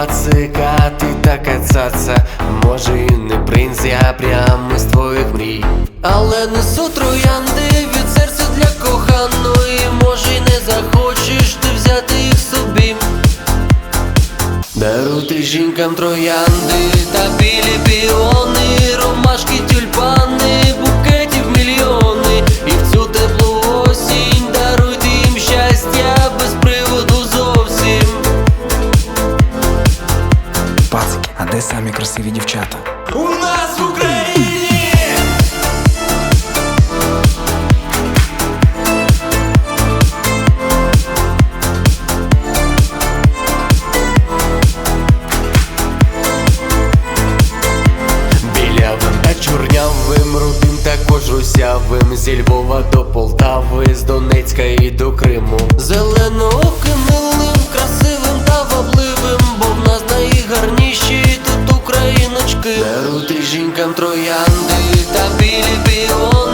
пацика, ти така цаца Може і не принц, я прямо з твоїх мрій. Але несу троянди від серця для коханої. Може й не захочеш ти взяти їх собі. Даруйте жінкам троянди та білі піони, Зі Львова до Полтави, з Донецька і до Криму. Зеленооким, милим, красивим та вабливим Бо в нас найгарніші тут україночки. Даруйте жінкам троянди та білі піони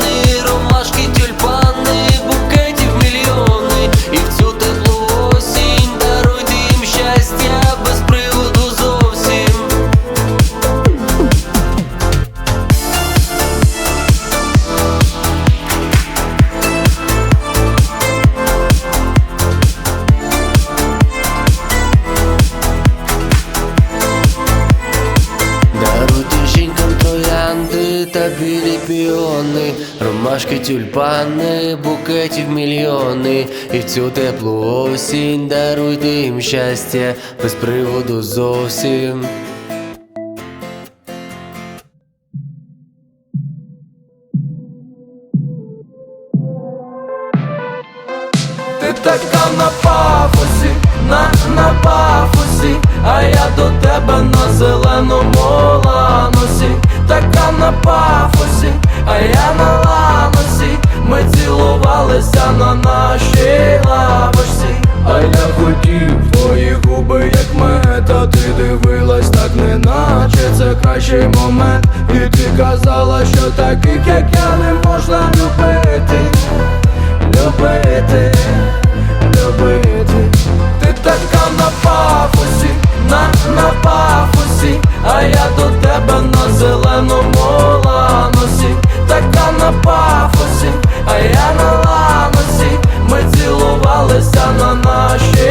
піони, ромашки, тюльпани, букетів мільйони, і в цю теплу осінь даруйте їм щастя. Без приводу зовсім. Ти така на пафосі, на, на пафосі, а я до тебе на зеленому ланосі, така на пафосі, а я на ламосі, ми цілувалися на нашій лавочці, а я хотів твої губи, як мета, ти дивилась так, неначе це кращий момент, цілувалися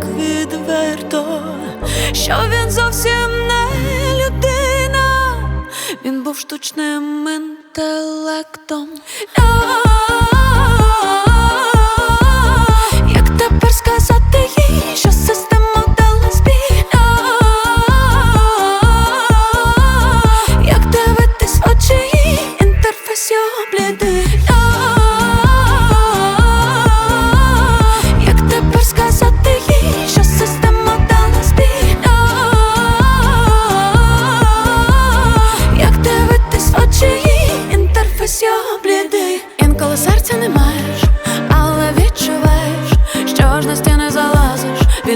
так відверто, що він зовсім не людина, він був штучним інтелектом.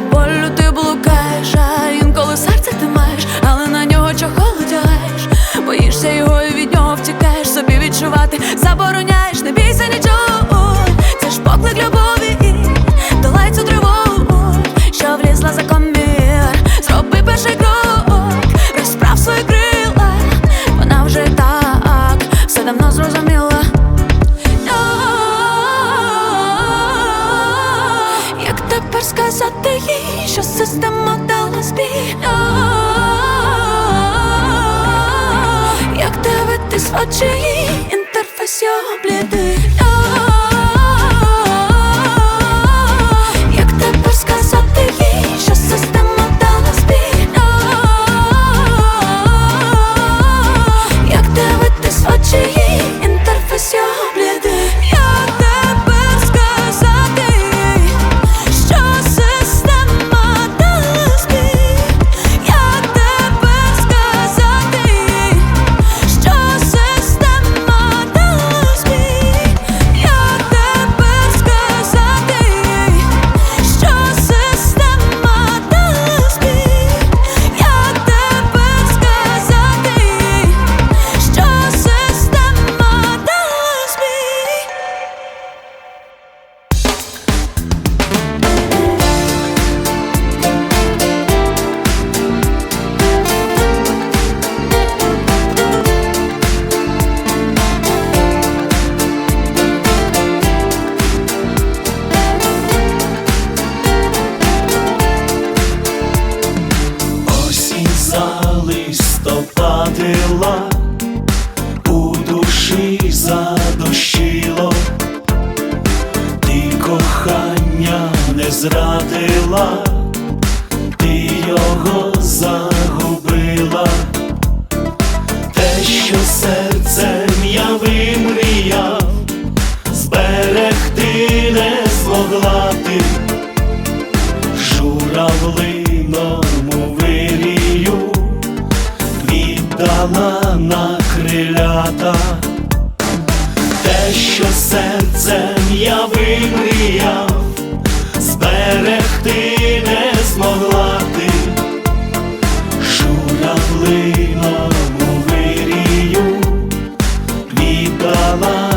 Болю ти блукаєш, а інколи серце ти маєш, але на нього чохол одягаєш Боїшся його і від нього втікаєш, собі відчувати забороняєш, не бійся нічого, це ж поклик любові, долай цю тривогу, що влізла за комір, зроби перший крок, розправ свої крила, вона вже так, все давно зрозуміла. Сказати їй, що система дала збій? Як дивитись в очі їй, інтерфейс його блідий віддала на крилята, те, що серцем я вимріяв, зберегти не змогла ти, журавлиному вирію віддала